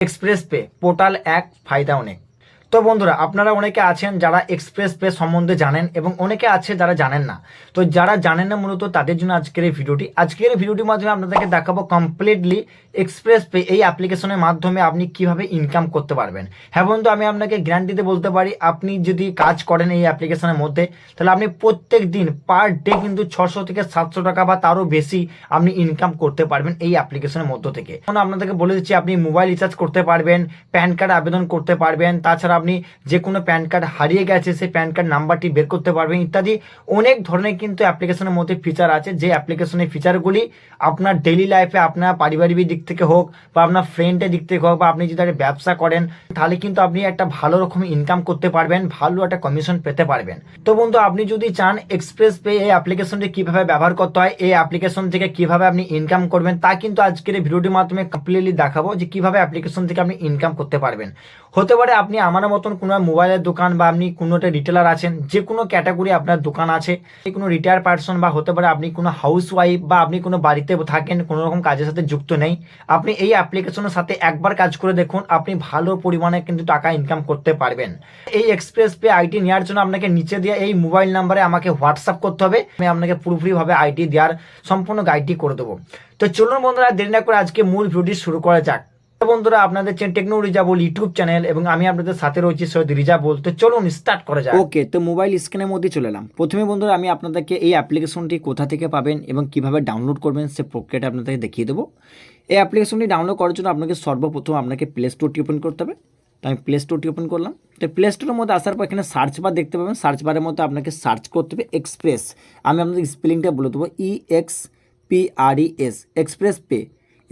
Express pay portal এক ফায়দা অনেক তো বন্ধুরা, আপনারা অনেকে আছেন যারা এক্সপ্রেস পে সম্বন্ধে জানেন এবং অনেকে আছে যারা জানেন না। তো যারা জানেন না মূলত তাদের জন্য আজকের এই ভিডিওটি। আজকের এই ভিডিওটির মাধ্যমে আপনাদেরকে দেখাবো কমপ্লিটলি এক্সপ্রেস পে এই অ্যাপ্লিকেশনের মাধ্যমে আপনি কীভাবে ইনকাম করতে পারবেন। হ্যাঁ বন্ধু, আমি আপনাকে গ্যারান্টিতে বলতে পারি, আপনি যদি কাজ করেন এই অ্যাপ্লিকেশনের মধ্যে, তাহলে আপনি প্রত্যেক দিন পার ডে কিন্তু ছশো থেকে সাতশো টাকা বা তারও বেশি আপনি ইনকাম করতে পারবেন এই অ্যাপ্লিকেশনের মধ্য থেকে। এখন আপনাদেরকে বলে দিচ্ছি, আপনি মোবাইল রিচার্জ করতে পারবেন প্যান কার্ড আবেদন করতে পারবেন, তাছাড়া আপনি যে কোনো প্যান কার্ড হারিয়ে গেছে, সেই প্যান কার্ড নাম্বারটি বের করতে পারবেন, ইত্যাদি। অনেক ধরনের কিন্তু অ্যাপ্লিকেশনের মধ্যে ফিচার আছে। যে অ্যাপ্লিকেশনের ফিচারগুলি আপনার ডেইলি লাইফে আপনার পারিবারিক দিক থেকে হোক বা আপনার ফ্রেন্ডের দিক থেকে হোক বা আপনি যদি একটা ব্যবসা করেন, তাহলে কিন্তু আপনি একটা ভালো রকম ইনকাম করতে পারবেন, ভালো একটা কমিশন পেতে পারবেন। তো বন্ধু, আপনি যদি চান এক্সপ্রেস পে এই অ্যাপ্লিকেশনটি কীভাবে ব্যবহার করতে হয়, এই অ্যাপ্লিকেশন থেকে কীভাবে আপনি ইনকাম করবেন, তা কিন্তু আজকের এই ভিডিওটির মাধ্যমে কমপ্লিটলি দেখাবো যে কীভাবে অ্যাপ্লিকেশন থেকে আপনি ইনকাম করতে পারবেন। হতে পারে আপনি আমার মতন কোনো মোবাইলের দোকান বা আপনি কোনো একটা রিটেলার আছেন, যে কোনো ক্যাটাগরি আপনার দোকান আছে কোনো রিটায়ার পার্সন বা হতে পারে আপনি কোনো হাউস ওয়াইফ বা আপনি কোনো বাড়িতে থাকেন, কোনো রকম কাজের সাথে যুক্ত নেই, আপনি এই অ্যাপ্লিকেশনের সাথে একবার কাজ করে দেখুন, আপনি ভালো পরিমাণে কিন্তু টাকা ইনকাম করতে পারবেন। এই এক্সপ্রেস পে আইটি নেওয়ার জন্য আপনাকে নিচে দিয়ে এই মোবাইল নাম্বারে আমাকে হোয়াটসঅ্যাপ করতে হবে, আমি আপনাকে পুরোপুরিভাবে আইটি দেওয়ার সম্পূর্ণ গাইডটি করে দেবো। তো চলুন বন্ধুরা, দেরি না করে আজকে মূল ভিডিওটি শুরু করা যাক। বন্ধুরা, আপনাদের টেকনো রিজাবল ইউটিউব চ্যানেল এবং আমি আপনাদের সাথে রয়েছি সৈয়দ রিজাবল তো চলুন স্টার্ট করা যাক। ওকে তো মোবাইল স্ক্রিনের মধ্যে চলে এলাম। প্রথমে বন্ধুরা, আমি আপনাদেরকে এই অ্যাপ্লিকেশনটি কোথা থেকে পাবেন এবং কীভাবে ডাউনলোড করবেন সে প্রক্রিয়াটা আপনাদেরকে দেখিয়ে দেবো। এই অ্যাপ্লিকেশনটি ডাউনলোড করার জন্য আপনাকে সর্বপ্রথম আপনাকে প্লে স্টোরটি ওপেন করতে হবে। তো আমি প্লে স্টোরটি ওপেন করলাম। তো প্লে স্টোরের মধ্যে আসার পর এখানে সার্চ বার দেখতে পাবেন। সার্চ বারের মধ্যে আপনাকে সার্চ করতে হবে এক্সপ্রেস আমি আপনাদের স্পেলিংটা বলে দেবো E X P R E S Express Pay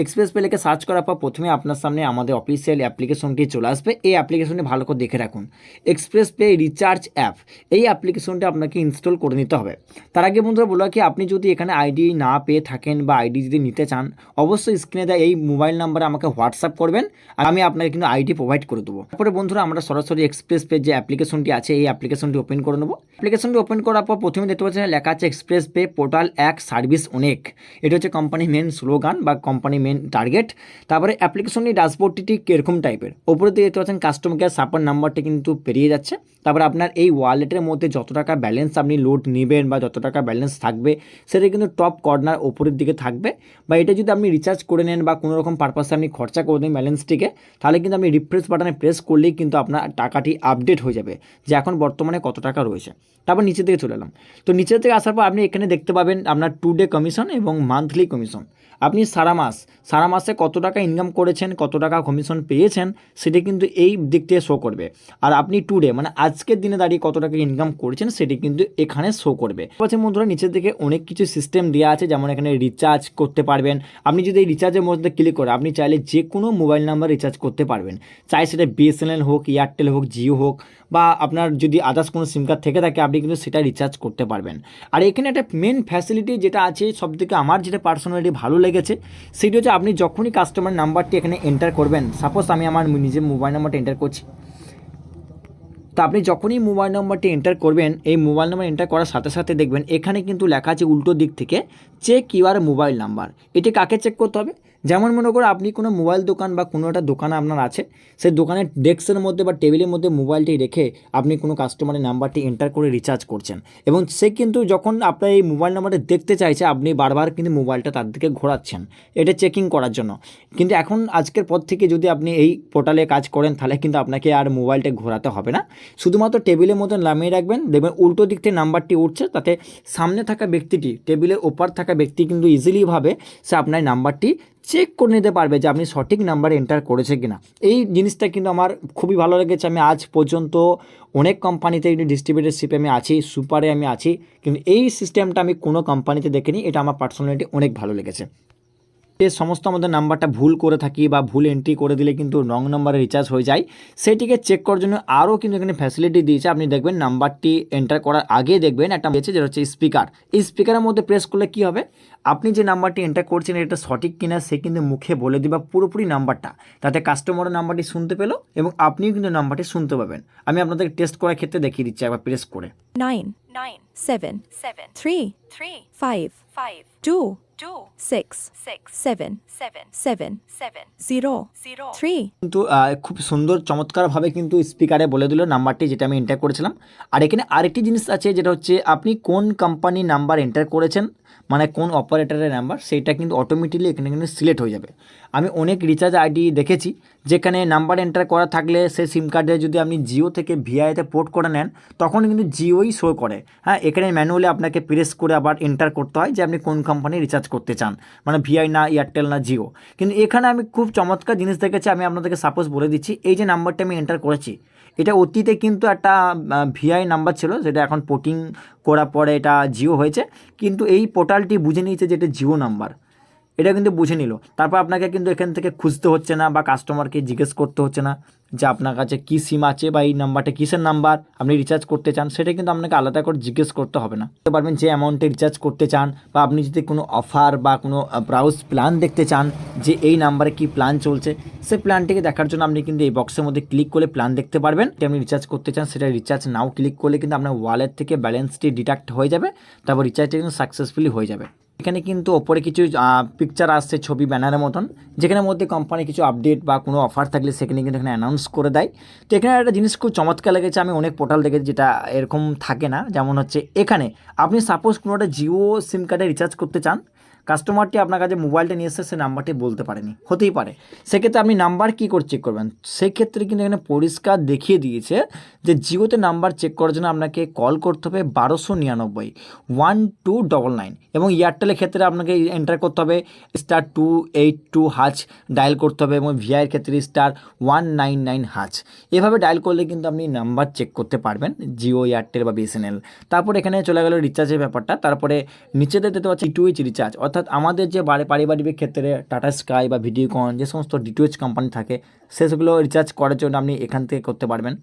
Express Pay লিখে সার্চ করার পর প্রথমে আপনার সামনে আমাদের অফিসিয়াল অ্যাপ্লিকেশনটি চলে আসবে। এই অ্যাপ্লিকেশনটি ভালো করে দেখে রাখুন। এক্সপ্রেস পে রিচার্জ অ্যাপ এই অ্যাপ্লিকেশনটি আপনাকে ইনস্টল করে নিতে হবে। তার আগে বন্ধুরা বলো কি আপনি যদি এখানে আইডি না পেয়ে থাকেন বা আইডি যদি নিতে চান, অবশ্যই স্ক্রিনে দেয় এই মোবাইল নাম্বারে আমাকে হোয়াটসঅ্যাপ করবেন, আর আমি আপনাকে কিন্তু আইডি প্রোভাইড করে দেবো। তারপরে বন্ধুরা, আমরা সরাসরি এক্সপ্রেস পে যে অ্যাপ্লিকেশনটি আছে, এই অ্যাপ্লিকেশনটি ওপেন করে নেব। অ্যাপ্লিকেশনটি ওপেন করার পর প্রথমে দেখতে পাচ্ছেন, লেখা আছে এক্সপ্রেস পে পোর্টাল এক সার্ভিস অনেক এটা হচ্ছে কোম্পানি মেন স্লোগান বা কোম্পানি মেন টার্গেট তারপরে অ্যাপ্লিকেশনটি ড্যাশবোর্ডটি কীরকম টাইপের ওপরে দিয়ে দেখতে পাচ্ছেন কাস্টমার কেয়ার সাপোর্ট নাম্বারটি কিন্তু পেরিয়ে যাচ্ছে। তারপরে আপনার এই ওয়ালেটের মধ্যে যত টাকা ব্যালেন্স আপনি লোড নেবেন বা যত টাকা ব্যালেন্স থাকবে, সেটা কিন্তু টপ কর্নার ওপরের দিকে থাকবে। বা এটা যদি আপনি রিচার্জ করে নেন বা কোনো রকম পারপাসে আপনি খরচা করে দেন ব্যালেন্সটিকে তাহলে কিন্তু আপনি রিফ্রেশ বাটনে প্রেস করলেই কিন্তু আপনার টাকাটি আপডেট হয়ে যাবে যে এখন বর্তমানে কত টাকা রয়েছে। তারপর নিচে থেকে চলে এলাম। তো নিচে থেকে আসার পর আপনি এখানে দেখতে পাবেন আপনার টু ডে কমিশন এবং মান্থলি কমিশন আপনি সারা মাস সারা মাসে কত টাকা ইনকাম করেছেন, কত টাকা কমিশন পেয়েছেন, সেটা কিন্তু এই দিক থেকে শো করবে। আর আপনি টুডে মানে আজকের দিনে দাঁড়িয়ে কত টাকা ইনকাম করেছেন, সেটি কিন্তু এখানে শো করবে। পাচ্ছেন বন্ধুরা, নিচের দিকে অনেক কিছু সিস্টেম দেওয়া আছে, যেমন এখানে রিচার্জ করতে পারবেন। আপনি যদি এই রিচার্জের মধ্যে ক্লিক করে আপনি চাইলে যে কোনো মোবাইল নাম্বার রিচার্জ করতে পারবেন। চাই সেটা বিএসএনএল হোক এয়ারটেল হোক জিও হোক বা আপনার যদি আদার্স কোনো সিম কার্ড থেকে থাকে, আপনি কিন্তু সেটা রিচার্জ করতে পারবেন। আর এখানে একটা মেন ফ্যাসিলিটি যেটা আছে সব থেকে আমার যেটা পার্সোনালিটি ভালো লেগেছে, সেটি হচ্ছে আপনি যখনই কাস্টমার নাম্বারটি এখানে এন্টার করবেন সাপোজ আমি আমার নিজের মোবাইল নাম্বারটা এন্টার করছি। তো আপনি যখনই মোবাইল নাম্বারটি এন্টার করবেন, এই মোবাইল নাম্বার এন্টার করার সাথে সাথে দেখবেন, এখানে কিন্তু লেখা আছে উল্টো দিক থেকে চেক ইউর মোবাইল নাম্বার এটি কাকে চেক করতে হবে? যেমন মনে করো আপনি কোনো মোবাইল দোকান বা কোনো একটা দোকান আপনার আছে, সেই দোকানের ডেস্কের মধ্যে বা টেবিলের মধ্যে মোবাইলটি রেখে আপনি কোনো কাস্টমারের নাম্বারটি এন্টার করে রিচার্জ করছেন। এবং সে কিন্তু যখন আপনার এই মোবাইল নাম্বারটা দেখতে চাইছে, আপনি বারবার কিন্তু মোবাইলটা তার দিকে ঘোরাচ্ছেন। এটা চেকিং করার জন্য। কিন্তু এখন আজকের পর থেকে যদি আপনি এই পোর্টালে কাজ করেন, তাহলে কিন্তু আপনাকে আর মোবাইলটা ঘোরাতে হবে না। শুধুমাত্র টেবিলের মধ্যে নামিয়ে রাখবেন, দেখবেন উল্টো দিক থেকে নাম্বারটি উঠছে, তাতে সামনে থাকা ব্যক্তিটি, টেবিলের ওপার থাকা ব্যক্তি কিন্তু ইজিলিভাবে সে আপনার নাম্বারটি চেক করে নিতে পারবে যে আপনি সঠিক নাম্বার এন্টার করেছে কিনা। এই জিনিসটা কিন্তু আমার খুবই ভালো লেগেছে। আমি আজ পর্যন্ত অনেক কোম্পানিতে ডিস্ট্রিবিউটারশিপে আমি আছি সুপারে আমি আছি, কিন্তু এই সিস্টেমটা আমি কোনো কোম্পানিতে দেখিনি। এটা আমার পার্সোনালিটি অনেক ভালো লেগেছে। যে সমস্ত আমাদের নাম্বারটা ভুল করে থাকি বা ভুল এন্ট্রি করে দিলে কিন্তু রং নাম্বারে রিচার্জ হয়ে যায়, সেটিকে চেক করার জন্য আরও কিন্তু এখানে ফ্যাসিলিটি দিয়েছে। আপনি দেখবেন নাম্বারটি এন্টার করার আগে দেখবেন একটা দিয়েছে যেটা হচ্ছে স্পিকার এই স্পিকারের মধ্যে প্রেস করলে কি হবে? আপনি যে নাম্বারটি এন্টার করছেন এটা সঠিক কিনা সে কিন্তু মুখে বলে দিবা পুরোপুরি নাম্বারটা। তাতে কাস্টমারও নাম্বারটি শুনতে পেল এবং আপনিও কিন্তু নাম্বারটি শুনতে পাবেন। আমি আপনাদের টেস্ট করার ক্ষেত্রে দেখিয়ে দিচ্ছি একবার প্রেস করে। Nine, nine, seven, seven, three, three, five, five, two, two, six, six, seven, seven, seven, seven, zero, zero, three, কিন্তু খুব সুন্দর চমৎকারভাবে কিন্তু স্পিকারে বলে দিল নাম্বারটি যেটা আমি এন্টার করেছিলাম। আর এখানে আরেকটি জিনিস আছে যেটা হচ্ছে আপনি কোন কোম্পানির নাম্বার এন্টার করেছেন? মানে কোন অপারেটারের নাম্বার সেইটা কিন্তু অটোমেটিকলি এখানে কিন্তু সিলেক্ট হয়ে যাবে। আমি অনেক রিচার্জ আইডি দেখেছি, যেখানে নাম্বার এন্টার করা থাকলে সেই সিম কার্ডে যদি আপনি জিও থেকে ভিআইতে পোর্ট করে নেন, তখন কিন্তু জিওই শো করে। হ্যাঁ এখানে ম্যানুয়ালি আপনাকে প্রেস করে আবার এন্টার করতে হয় যে আপনি কোন কোম্পানি রিচার্জ করতে চান। মানে ভিআই না এয়ারটেল না জিও কিন্তু এখানে আমি খুব চমৎকার জিনিস দেখেছি, আমি আপনাদেরকে সাপোজ বলে দিচ্ছি, এই যে নাম্বারটা আমি এন্টার করেছি, এটা অতীতে কিন্তু একটা ভিআই নাম্বার ছিল, যেটা এখন পোর্টিং করার পরে এটা জিও হয়েছে কিন্তু এই পোর্টালটি বুঝে নিয়েছে যে এটা জিও নাম্বার এটা কিন্তু বুঝে নিল। তারপর আপনাকে কিন্তু এখান থেকে খুঁজতে হচ্ছে না বা কাস্টমারকে জিজ্ঞেস করতে হচ্ছে না যে আপনার কাছে কী সিম আছে বা এই নাম্বারটা কিসের নাম্বার আপনি রিচার্জ করতে চান, সেটা কিন্তু আপনাকে আলাদা করে জিজ্ঞেস করতে হবে না। বলতে পারবেন যে অ্যামাউন্টে রিচার্জ করতে চান বা আপনি যদি কোনো অফার বা কোনো ব্রাউজ প্ল্যান দেখতে চান যে এই নাম্বারে কি প্ল্যান চলছে, সেই প্ল্যানটিকে দেখার জন্য আপনি কিন্তু এই বক্সের মধ্যে ক্লিক করে প্ল্যান দেখতে পারবেন। যে আপনি রিচার্জ করতে চান, সেটা রিচার্জ নাও ক্লিক করলে কিন্তু আপনার ওয়ালেট থেকে ব্যালেন্সটি ডিডাক্ট হয়ে যাবে, তারপর রিচার্জটা কিন্তু সাকসেসফুলি হয়ে যাবে। এখানে কিন্তু ওপরে কিছু পিকচার আসছে ছবি ব্যানারের মতন, যেখানে মধ্যে কোম্পানি কিছু আপডেট বা কোনো অফার থাকলে সেখানে কিন্তু এখানে অ্যানাউন্স করে দেয়। তো এখানে একটা জিনিস খুব চমৎকার লেগেছে, আমি অনেক পোর্টাল দেখেছি যেটা এরকম থাকে না, যেমন হচ্ছে এখানে, আপনি সাপোজ কোনো একটা জিও সিম কার্ডে রিচার্জ করতে চান কাস্টমারটি আপনার কাছে মোবাইলটা নিয়ে এসে সে নাম্বারটি বলতে পারেনি। হতেই পারে। সেক্ষেত্রে আপনি নাম্বার কী করে চেক করবেন? সেক্ষেত্রে কিন্তু এখানে পরিষ্কার দেখিয়ে দিয়েছে যে জিওতে নাম্বার চেক করার জন্য আপনাকে কল করতে হবে বারোশো নিরানব্বই ওয়ান টু ডবল নাইন এবং এয়ারটেলের ক্ষেত্রে আপনাকে এন্টার করতে হবে star two eight two hash dial করতে হবে এবং ভিআইয়ের ক্ষেত্রে star one nine nine hash এভাবে ডায়াল করলে কিন্তু আপনি নাম্বার চেক করতে পারবেন, জিও এয়ারটেল বা বিএসএনএল তারপর এখানে চলে গেল রিচার্জের ব্যাপারটা। তারপরে নিচেতে দিতে পারছি ডিটুইচ রিচার্জ অর্থাৎ আমাদের যে বাড়ি পারিবারিক ক্ষেত্রে টাটা স্কাই বা ভিডিওকন যে সমস্ত ডিটুইচ কোম্পানি থাকে, সেগুলো রিচার্জ করার জন্য আপনি এখান থেকে করতে পারবেন।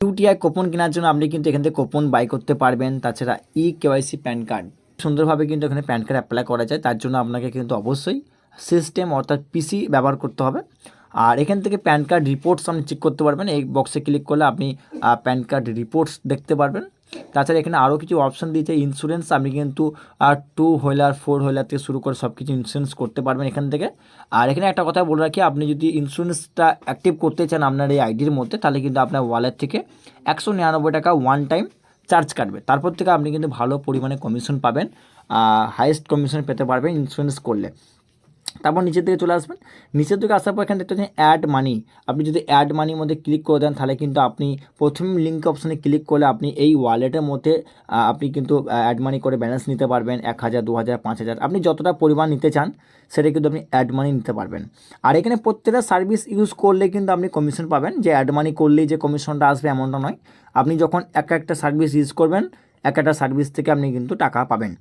ইউটিআই কোপন কেনার জন্য আপনি কিন্তু এখান থেকে কোপন বাই করতে পারবেন, তাছাড়া ই কেওয়াইসি প্যান কার্ড সুন্দরভাবে কিন্তু এখানে প্যান কার্ড অ্যাপ্লাই করা যায়, তার জন্য আপনাকে কিন্তু অবশ্যই সিস্টেম অর্থাৎ পিসি ব্যবহার করতে হবে। আর এখান থেকে প্যান কার্ড রিপোর্টস আপনি চেক করতে পারবেন, এই বক্সে ক্লিক করলে আপনি প্যান কার্ড রিপোর্টস দেখতে পারবেন। তাছাড়া এখানে আরও কিছু অপশন দিয়েছে ইন্স্যুরেন্স আপনি কিন্তু আর টু হুইলার ফোর হুইলার থেকে শুরু করে সব কিছু ইন্স্যুরেন্স করতে পারবেন এখান থেকে। আর এখানে একটা কথা বলে রাখি, আপনি যদি ইন্স্যুরেন্সটা অ্যাক্টিভ করতে চান আপনার এই আইডির মধ্যে, তাহলে কিন্তু আপনার ওয়ালেট থেকে একশো নিরানব্বই টাকা ওয়ান টাইম চার্জ কাটবে। তারপর থেকে আপনি কিন্তু ভালো পরিমাণে কমিশন পাবেন হাইয়েস্ট কমিশন পেতে পারবেন ইন্স্যুরেন্স করলে। তারপর নিচের দিকে চলে আসবেন। নিচের দিকে আসার পর এখানে দেখতে পাচ্ছেন অ্যাড মানি আপনি যদি অ্যাড মানির মধ্যে ক্লিক করে দেন, তাহলে কিন্তু আপনি প্রথম লিঙ্ক অপশানে ক্লিক করলে আপনি এই ওয়ালেটের মধ্যে আপনি কিন্তু অ্যাড মানি করে ব্যালেন্স নিতে পারবেন, এক হাজার, দু হাজার, পাঁচ হাজার। আপনি যতটা পরিমাণ নিতে চান, সেটা কিন্তু আপনি অ্যাড মানি নিতে পারবেন। আর এখানে প্রত্যেকটা সার্ভিস ইউজ করলে কিন্তু আপনি কমিশন পাবেন। যে অ্যাড মানি করলেই যে কমিশনটা আসবে এমনটা নয়। আপনি যখন এক একটা সার্ভিস ইউজ করবেন এক একটা সার্ভিস থেকে আপনি কিন্তু টাকা পাবেন।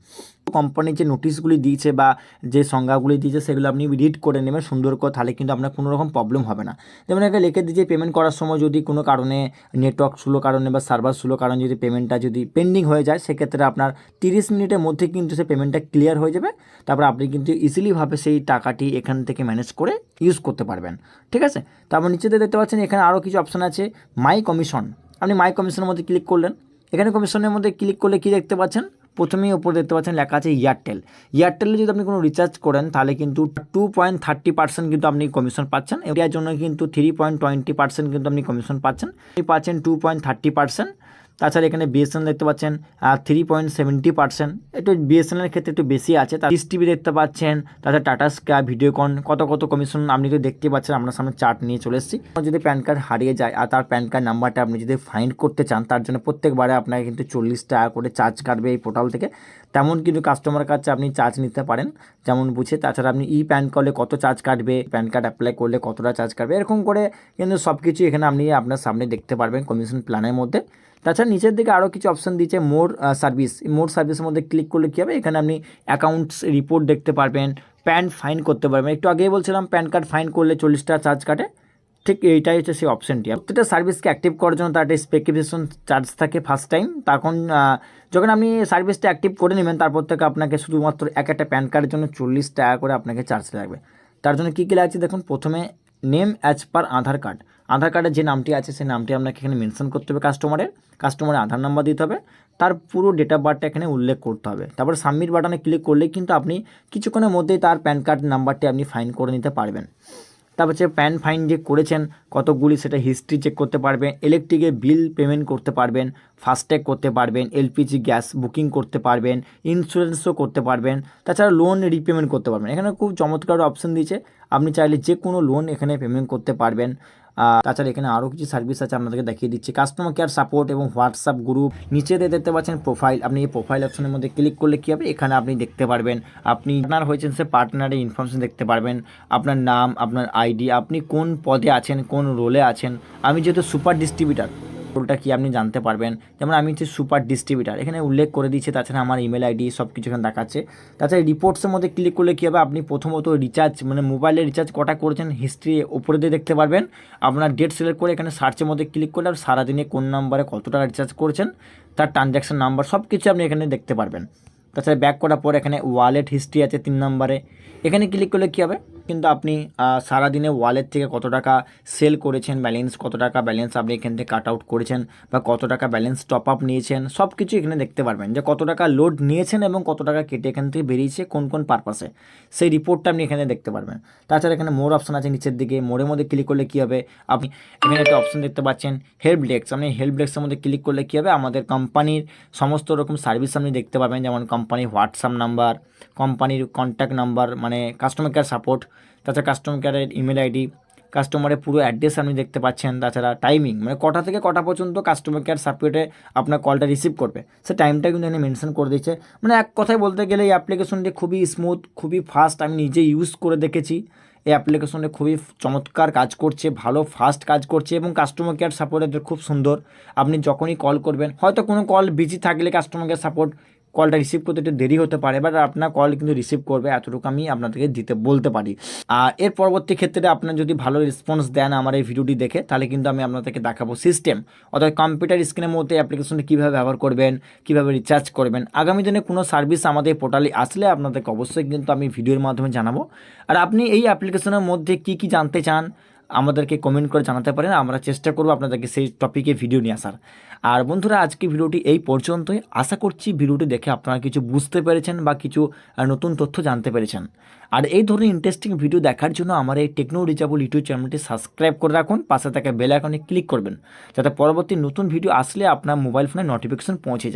কোম্পানি যে নোটিশগুলি দিয়েছে বা যে সংজ্ঞাগুলি দিয়েছে, সেগুলো আপনি রিড করে নেবেন, সুন্দর করে, তাহলে কিন্তু আপনার কোনো রকম প্রবলেম হবে না। যেমন এখানে লিখে দিয়েছে পেমেন্ট করার সময় যদি কোনো কারণে নেটওয়ার্ক স্লো কারণে বা সার্ভার স্লো কারণে যদি পেমেন্টটা যদি পেন্ডিং হয়ে যায়, সেক্ষেত্রে আপনার তিরিশ মিনিটের মধ্যে কিন্তু সেই পেমেন্টটা ক্লিয়ার হয়ে যাবে। তারপর আপনি কিন্তু ইজিলিভাবে সেই টাকাটি এখান থেকে ম্যানেজ করে ইউজ করতে পারবেন। ঠিক আছে? তারপর নিচেতে দেখতে পাচ্ছেন, এখানে আরও কিছু অপশান আছে মাই কমিশন আপনি মাই কমিশনের মধ্যে ক্লিক করলেন এখানে কমিশনের মধ্যে ক্লিক করলে কি দেখতে পাচ্ছেন? প্রথমেই ওপরে দেখতে পাচ্ছেন লেখা আছে এয়ারটেল এয়ারটেলে যদি আপনি কোনো রিচার্জ করেন, তাহলে কিন্তু টু পয়েন্ট থার্টি পার্সেন্ট কিন্তু আপনি কমিশন পাচ্ছেন। এটার জন্য কিন্তু থ্রি পয়েন্ট টোয়েন্টি পার্সেন্ট কিন্তু আপনি কমিশন পাচ্ছেন। পাচ্ছেন টু পয়েন্ট থার্টি পার্সেন্ট তাছাড়া এখানে বিএসএনএল দেখতে পাচ্ছেন থ্রি পয়েন্ট সেভেন্টি পার্সেন্ট একটু বিএসএনএলের ক্ষেত্রে একটু বেশি আছে তার ডিস টিভি দেখতে পাচ্ছেন, তাছাড়া টাটা স্কাই ভিডিওকন কত কত কমিশন আপনি তো দেখতে পাচ্ছেন, আপনার সামনে চার্ট নিয়ে চলে এসেছি। যদি প্যান কার্ড হারিয়ে যায় আর তার প্যান কার্ড নাম্বারটা আপনি যদি ফাইন্ড করতে চান, তার জন্য প্রত্যেকবারে আপনাকে কিন্তু চল্লিশ টাকা করে চার্জ কাটবে এই পোর্টাল থেকে। তেমন কিন্তু কাস্টমার কাছে আপনি চার্জ নিতে পারেন, যেমন বুঝে। তাছাড়া আপনি ই প্যান করলে কত চার্জ কাটবে প্যান কার্ড অ্যাপ্লাই করলে কতটা চার্জ কাটবে, এরকম করে কিন্তু সব কিছু এখানে আপনি আপনার সামনে দেখতে পারবেন কমিশন প্ল্যানের মধ্যে। তাছাড়া নিচের দিকে আরও কিছু অপশান দিয়েছে মোর সার্ভিস মোর সার্ভিসের মধ্যে ক্লিক করলে কী হবে? এখানে আপনি অ্যাকাউন্টস রিপোর্ট দেখতে পারবেন প্যান ফাইন করতে পারবেন। একটু আগেই বলছিলাম প্যান কার্ড ফাইন করলে চল্লিশ টাকা চার্জ কাটে। ঠিক এইটাই হচ্ছে সেই অপশনটি প্রত্যেকটা সার্ভিসকে অ্যাক্টিভ করার জন্য তার একটা স্পেসিফিকেশন চার্জ থাকে ফার্স্ট টাইম তখন যখন আপনি সার্ভিসটা অ্যাক্টিভ করে নেবেন, তারপর থেকে আপনাকে শুধুমাত্র এক একটা প্যান কার্ডের জন্য চল্লিশ টাকা করে আপনাকে চার্জ লাগবে। তার জন্য কী কী লাগছে? দেখুন, প্রথমে name as per Aadhaar card Aadhaar কার্ডের যে নামটি আছে, সেই নামটি আপনাকে এখানে মেনশন করতে হবে কাস্টমারের কাস্টমারের আধার নাম্বার দিতে হবে। তার পুরো ডেট অফ বার্থটা এখানে উল্লেখ করতে হবে। তারপর সাবমিট বাটনে ক্লিক করলেই কিন্তু আপনি কিছুক্ষণের মধ্যেই তার প্যান কার্ড নাম্বারটি আপনি ফাইন করে নিতে পারবেন। তারপর হচ্ছে প্যান ফাইন যে করেছেন, কতগুলি সেটা হিস্ট্রি চেক করতে পারবেন ইলেকট্রিকের বিল পেমেন্ট করতে পারবেন ফাস্ট্যাগ করতে পারবেন, এলপিজি গ্যাস বুকিং করতে পারবেন, ইন্স্যুরেন্সও করতে পারবেন, তাছাড়া লোন রিপেমেন্ট করতে পারবেন। এখানে খুব চমৎকার অপশন দিয়েছে, আপনি চাইলে যে কোনো লোন এখানে পেমেন্ট করতে পারবেন। তাছাড়া এখানে আরও কিছু সার্ভিস আছে আপনাদেরকে দেখিয়ে দিচ্ছি। কাস্টমার কেয়ার সাপোর্ট এবং হোয়াটসঅ্যাপ গ্রুপ নিচে দিয়ে দেখতে পাচ্ছেন প্রোফাইল আপনি এই প্রোফাইল অপশনের মধ্যে ক্লিক করলে কী হবে? এখানে আপনি দেখতে পারবেন, আপনি আপনার হয়েছেন সে পার্টনারের ইনফরমেশন দেখতে পারবেন, আপনার নাম, আপনার আইডি আপনি কোন পদে আছেন, কোন রোলে আছেন। আমি যেহেতু সুপার ডিস্ট্রিবিউটার রোলটা কি আপনি জানতে পারবেন? যেমন আমি হচ্ছে সুপার ডিস্ট্রিবিউটার এখানে উল্লেখ করে দিচ্ছে তাছাড়া আমার ইমেল আইডি সব কিছু এখানে দেখাচ্ছে। তাছাড়া রিপোর্টসের মধ্যে ক্লিক করলে কী হবে? আপনি প্রথমত রিচার্জ মানে মোবাইলে রিচার্জ কটা করেছেন হিস্ট্রি ওপরে দিয়ে দেখতে পারবেন। আপনার ডেট সিলেক্ট করে এখানে সার্চের মধ্যে ক্লিক করলে আর সারাদিনে কোন নাম্বারে কত টাকা রিচার্জ করেছেন, তার ট্রানজ্যাকশন নাম্বার সব কিছু আপনি এখানে দেখতে পারবেন। তাছাড়া ব্যাক করার পর এখানে ওয়ালেট হিস্ট্রি আছে তিন নম্বরে এখানে ক্লিক করলে কী হবে? কিন্তু আপনি সারাদিনে ওয়ালেট থেকে কত টাকা সেল করেছেন ব্যালেন্স কত টাকা ব্যালেন্স আপনি এখান থেকে কাট আউট করেছেন বা কত টাকা ব্যালেন্স টপ আপ নিয়েছেন সব কিছু এখানে দেখতে পারবেন যে কত টাকা লোড নিয়েছেন এবং কত টাকা কেটে এখান থেকে বেরিয়েছে কোন কোন পারপাসে সেই রিপোর্টটা আপনি এখানে দেখতে পারবেন। তাছাড়া এখানে মোর অপশন আছে নিচের দিকে মোড়ের মধ্যে ক্লিক করলে কী হবে? আপনি এখানে একটা অপশন দেখতে পাচ্ছেন হেল্প ডেস্ক আপনি হেল্প ডেস্কের মধ্যে ক্লিক করলে কী হবে? আমাদের কোম্পানির সমস্ত রকম সার্ভিস আপনি দেখতে পাবেন, যেমন কোম্পানির হোয়াটসঅ্যাপ নাম্বার কোম্পানির কন্ট্যাক্ট নাম্বার মানে কাস্টমার কেয়ার সাপোর্ট তাছাড়া কাস্টমার কেয়ারের ইমেল আইডি কাস্টমারের পুরো অ্যাড্রেস আপনি দেখতে পাচ্ছেন, তাছাড়া টাইমিং মানে কটা থেকে কটা পর্যন্ত কাস্টমার কেয়ার সাপোর্টে আপনার কলটা রিসিভ করবে। সে টাইমটা কিন্তু এখানে মেনশন করে দিচ্ছে মানে এক কথায় বলতে গেলে এই অ্যাপ্লিকেশনটি খুবই স্মুথ খুবই ফাস্ট আমি নিজে ইউজ করে দেখেছি। এই অ্যাপ্লিকেশনে খুবই চমৎকার কাজ করছে, ভালো ফাস্ট কাজ করছে এবং কাস্টমার কেয়ার সাপোর্টের খুব সুন্দর। আপনি যখনই কল করবেন, হয়তো কোনো কল বিজি থাকলে কাস্টমার কেয়ার সাপোর্ট কলটা রিসিভ করতে একটু দেরি হতে পারে বাট আপনার কল কিন্তু রিসিভ করবে, এতটুকু আমি আপনাদেরকে দিতে বলতে পারি। আর এর পরবর্তী ক্ষেত্রে আপনার যদি ভালো রেসপন্স দেন আমার এই ভিডিওটি দেখে, তাহলে কিন্তু আমি আপনাদেরকে দেখাবো সিস্টেম অর্থাৎ কম্পিউটার স্ক্রিনের মধ্যে অ্যাপ্লিকেশনটি কীভাবে ব্যবহার করবেন, কীভাবে রিচার্জ করবেন। আগামী দিনে কোনো সার্ভিস আমাদের পোর্টালে আসলে আপনাদেরকে অবশ্যই কিন্তু আমি ভিডিওর মাধ্যমে জানাব। আর আপনি এই অ্যাপ্লিকেশনের মধ্যে কী কী জানতে চান আমাদেরকে কমেন্ট করে জানাতে পারেন, আমরা চেষ্টা করব আপনাদেরকে সেই টপিকে ভিডিও নিয়ে আসার। আর বন্ধুরা, আজকে ভিডিওটি এই পর্যন্তই। আশা করছি ভিডিওটি দেখে আপনারা কিছু বুঝতে পেরেছেন বা কিছু নতুন তথ্য জানতে পেরেছেন। আর এই ধরনের ইন্টারেস্টিং ভিডিও দেখার জন্য আমার এই টেকনো রিচাবল ইউটিউব চ্যানেলটি সাবস্ক্রাইব করে রাখুন, পাশে থাকা বেল আইকনে ক্লিক করবেন, যাতে পরবর্তী নতুন ভিডিও আসলে আপনার মোবাইল ফোনে নোটিফিকেশন পৌঁছে যায়।